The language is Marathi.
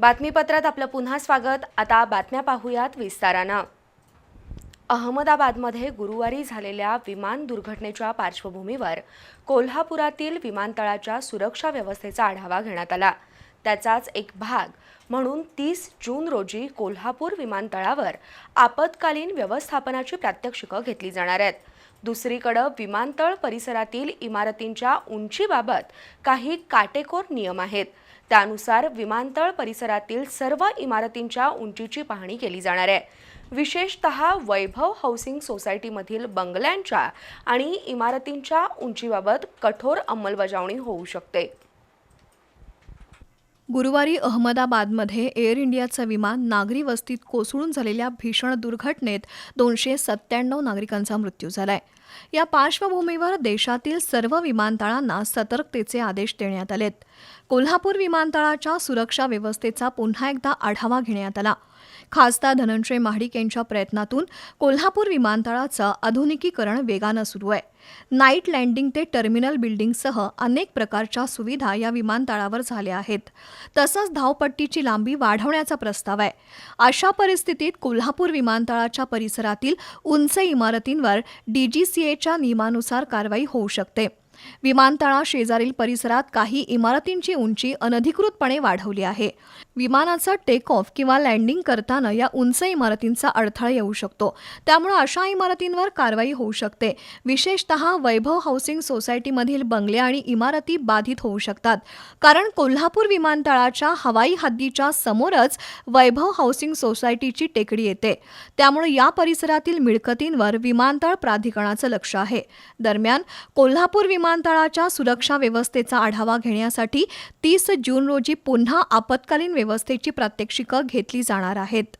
बातमीपत्रात आपलं पुन्हा स्वागत. आता बातम्या पाहूयात विस्तारानं. अहमदाबादमध्ये गुरुवारी झालेल्या विमान दुर्घटनेच्या पार्श्वभूमीवर कोल्हापुरातील विमानतळाच्या सुरक्षा व्यवस्थेचा आढावा घेण्यात आला. त्याचाच एक भाग म्हणून तीस जून रोजी कोल्हापूर विमानतळावर आपत्कालीन व्यवस्थापनाची प्रात्यक्षिकं घेतली जाणार आहेत. दुसरीकडं विमानतळ परिसरातील इमारतींच्या उंचीबाबत काही काटेकोर नियम आहेत. त्यानुसार विमानतळ परिसरातील सर्व इमारतींच्या उंचीची पाहणी केली जाणार आहे. विशेषत वैभव हाऊसिंग सोसायटीमधील बंगल्यांच्या आणि इमारतींच्या उंचीबाबत कठोर अंमलबजावणी होऊ शकते. गुरुवारी अहमदाबादमध्ये एअर इंडियाचं विमान नागरी वस्तीत कोसळून झालेल्या भीषण दुर्घटनेत दोनशे सत्त्याण्णव नागरिकांचा मृत्यू झालाय. या पार्श्वभूमीवर देशातील सर्व विमानतळांना सतर्कतेचे आदेश देण्यात आलेत. कोल्हापूर विमानतळाच्या सुरक्षा व्यवस्थेचा पुन्हा एकदा आढावा घेण्यात आला. खासदार धनंजय महाडिक यांच्या प्रयत्नातून कोल्हापूर विमानतळाचं आधुनिकीकरण वेगानं सुरू आहे. नाईट लँडिंग ते टर्मिनल बिल्डिंगसह अनेक प्रकारच्या सुविधा या विमानतळावर झाल्या आहेत. तसंच धावपट्टीची लांबी वाढवण्याचा प्रस्ताव आहे. अशा परिस्थितीत कोल्हापूर विमानतळाच्या परिसरातील उंच इमारतींवर डीजीसीएच्या नियमानुसार कारवाई होऊ शकते. विमानतळा शेजारील परिसरात काही इमारतींची उंची अनधिकृतपणे वाढवली आहे. विमानाचं टेक ऑफ किंवा लँडिंग करताना या उंच इमारतींचा अडथळा येऊ शकतो. त्यामुळे अशा इमारतींवर कारवाई होऊ शकते. विशेषतः वैभव हाऊसिंग सोसायटीमधील बंगले आणि इमारती बाधित होऊ शकतात. कारण कोल्हापूर विमानतळाच्या हवाई हद्दीच्या समोरच वैभव हाऊसिंग सोसायटीची टेकडी येते. त्यामुळे या परिसरातील मिळकतींवर विमानतळ प्राधिकरणाचं लक्ष आहे. दरम्यान कोल्हापूर विमान विमानतळाच्या सुरक्षा व्यवस्थेचा आढावा घेण्यासाठी तीस जून रोजी पुन्हा आपत्कालीन व्यवस्थेची प्रात्यक्षिकं घेतली जाणार आहेत.